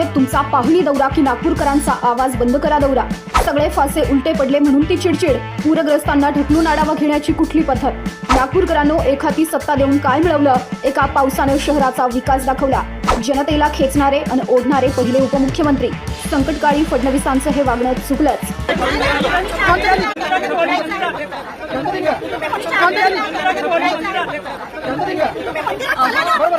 आहेत तुमचा पाहुणी दौरा की नागपूरकरांचा आवाज बंद करा दौरा. सगळे फासे उलटे पडले म्हणून ती चिडचिड. पूरग्रस्तांना ढकलून आढावा घेण्याची कुठली पद्धत? नागपूरकरांनो एखादी सत्ता देऊन काय मिळवलं? एका पावसानं शहराचा विकास दाखवला. जनतेला खेचणारे आणि ओढणारे पहिले उपमुख्यमंत्री. संकटकाळी फडणवीसांचं हे वागणं चुकलंच.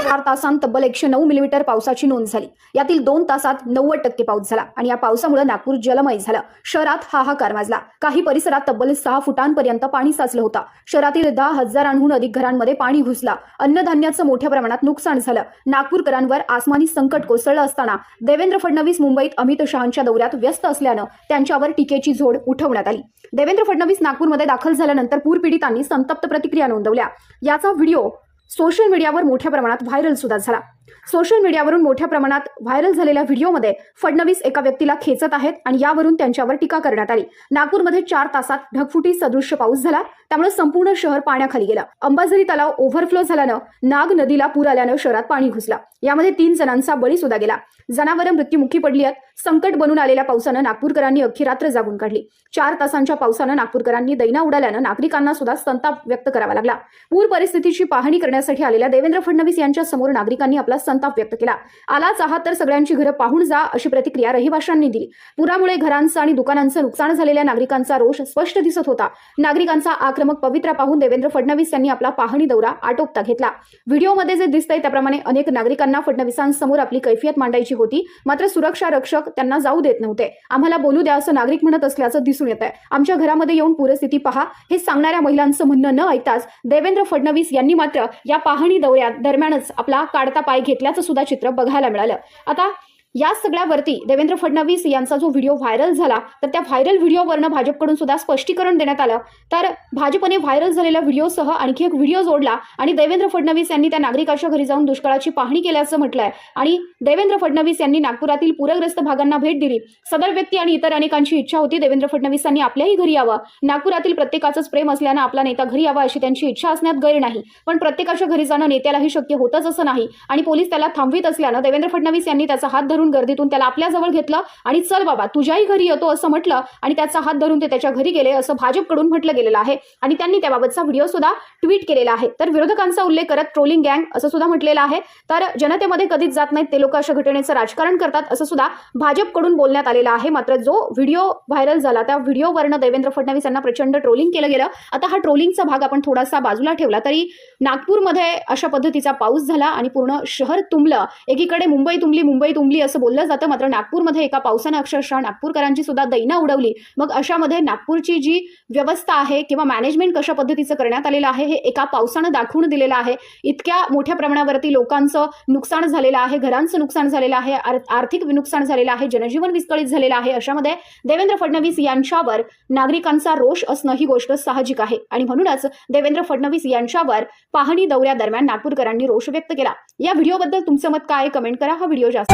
चार तासांत तब्बल एकशे नऊ मिलीमीटर पावसाची नोंद झाली. यातील दोन तासात नव्वद टक्के पाऊस झाला आणि या पावसामुळे नागपूर जलमय झालं. शहरात हाहाकार माजला. काही परिसरात तब्बल सहा फुटांपर्यंत पाणी साचलं होतं. शहरातील दहा हजारांहून अधिक घरांमध्ये पाणी घुसला. अन्नधान्याचं मोठ्या प्रमाणात नुकसान झालं. नागपूरकरांवर आसमानी संकट कोसळलं असताना देवेंद्र फडणवीस मुंबईत अमित शहांच्या दौऱ्यात व्यस्त असल्यानं त्यांच्यावर टीकेची झोड उठवण्यात आली. देवेंद्र फडणवीस नागपूरमध्ये दाखल झाल्यानंतर पूरपीडितांनी संतप्त प्रतिक्रिया नोंदवल्या. याचा व्हिडिओ सोशल मीडियावर मोठ्या प्रमाणात व्हायरल सुद्धा झाला. सोशल मीडियावरून मोठ्या प्रमाणात व्हायरल झालेल्या व्हिडिओमध्ये फडणवीस एका व्यक्तीला खेचत आहेत आणि यावरून त्यांच्यावर टीका करण्यात आली. नागपूरमध्ये चार तासात ढगफुटी सदृश्य पाऊस झाला. त्यामुळे संपूर्ण शहर पाण्याखाली गेलं. अंबाझरी तलाव ओव्हरफ्लो झाल्यानं नाग नदीला पूर आल्यानं शहरात पाणी घुसला. यामध्ये तीन जणांचा बळी सुद्धा गेला. जनावरं मृत्यूमुखी पडली आहेत. संकट बनून आलेल्या पावसानं नागपूरकरांनी अख्खी रात्र जागून काढली. चार तासांच्या पावसानं नागपूरकरांनी दैना उडाल्यानं नागरिकांना सुद्धा संताप व्यक्त करावा लागला. पूर परिस्थितीची पाहणी करण्यासाठी आलेल्या देवेंद्र फडणवीस यांच्या समोर नागरिकांनी आपला संताप व्यक्त केला. आलाच आहात तर सगळ्यांची घरं पाहून जा अशी प्रतिक्रिया रहिवाशांनी दिली. पुरामुळे घरांचं आणि दुकानांचं नुकसान झालेल्या नागरिकांचा रोष स्पष्ट दिसत होता. नागरिकांचा आक्रमक पवित्रा पाहून देवेंद्र फडणवीस यांनी आपला पाहणी दौरा आटोपता घेतला. व्हिडिओमध्ये जे दिसतंय त्याप्रमाणे अनेक नागरिकांना फडणवीसांसमोर आपली कैफियत मांडायची होती. मात्र सुरक्षा रक्षक त्यांना जाऊ देत नव्हते. आम्हाला बोलू द्या असं नागरिक म्हणत असल्याचं दिसून येत आहे आमच्या घरामध्ये येऊन पूरस्थिती पहा. हे सांगणाऱ्या महिलांचं म्हणणं न ऐकताच देवेंद्र फडणवीस यांनी मात्र या पाहणी दौऱ्यात दरम्यानच आपला काढता पाय घेतल्याचं सुद्धा चित्र बघायला मिळालं. आता या सगळ्यावरती देवेंद्र फडणवीस यांचा जो व्हिडिओ व्हायरल झाला तर त्या व्हायरल व्हिडिओवरनं भाजपकडून सुद्धा स्पष्टीकरण देण्यात आलं. तर भाजपने व्हायरल झालेल्या व्हिडिओसह आणखी एक व्हिडिओ जोडला आणि देवेंद्र फडणवीस यांनी त्या नागरिकाच्या घरी जाऊन दुष्काळाची पाहणी केल्याचं म्हटलंय. आणि देवेंद्र फडणवीस यांनी नागपुरातील पूरग्रस्त भागांना भेट दिली. सदर व्यक्ती आणि इतर अनेकांची इच्छा होती देवेंद्र फडणवीसांनी आपल्याही घरी यावं. नागपुरातील प्रत्येकाचंच प्रेम असल्यानं आपला नेता घरी यावा अशी त्यांची इच्छा असण्यात गैर नाही. पण प्रत्येकाच्या घरी जाणं नेत्यालाही शक्य होतच असं नाही. आणि पोलीस त्याला थांबवित असल्यानं देवेंद्र फडणवीस यांनी त्याचा हात धरून गर्दीतून त्याला आपल्याजवळ घेतलं आणि चल बाबा तुझ्याही घरी येतो असं म्हटलं आणि त्याचा हात धरून ते त्याच्या घरी गेले असं भाजपकडून म्हटलं गेलेलं आहे. आणि त्यांनी त्याबाबतचा व्हिडिओ सुद्धा ट्विट केलेला आहे. तर विरोधकांचा उल्लेख करत ट्रोलिंग गँग असं सुद्धा म्हटलेलं आहे. तर जनतेमध्ये कधीच जात नाहीत ते लोक अशा घटनेचं राजकारण करतात असं सुद्धा भाजपकडून बोलण्यात आलेलं आहे. मात्र जो व्हिडिओ व्हायरल झाला त्या व्हिडिओवरनं देवेंद्र फडणवीस यांना प्रचंड ट्रोलिंग केलं गेलं. आता हा ट्रोलिंगचा भाग आपण थोडासा बाजूला ठेवला तरी नागपूरमध्ये अशा पद्धतीचा पाऊस झाला आणि पूर्ण शहर तुंबलं. एकीकडे मुंबई तुंबली मुंबई तुंबली असं बोललं जातं. मात्र नागपूरमध्ये एका पावसानं अक्षरशः नागपूरकरांची सुद्धा दैना उडवली. मग अशामध्ये नागपूरची जी व्यवस्था आहे किंवा मॅनेजमेंट कशा पद्धतीचं करण्यात आलेलं आहे हे एका पावसानं दाखवून दिलेलं आहे. इतक्या मोठ्या प्रमाणावरती लोकांचं नुकसान झालेलं आहे घरांचं नुकसान झालेलं आहे आर्थिक नुकसान झालेलं आहे जनजीवन विस्कळीत झालेलं आहे. अशामध्ये देवेंद्र फडणवीस यांच्यावर नागरिकांचा रोष असणं ही गोष्ट साहजिक आहे. आणि म्हणूनच देवेंद्र फडणवीस यांच्यावर पाहणी दौऱ्यादरम्यान नागपूरकरांनी रोष व्यक्त केला. या व्हिडिओबद्दल तुमचं मत काय? कमेंट करा. हा व्हिडिओ जास्त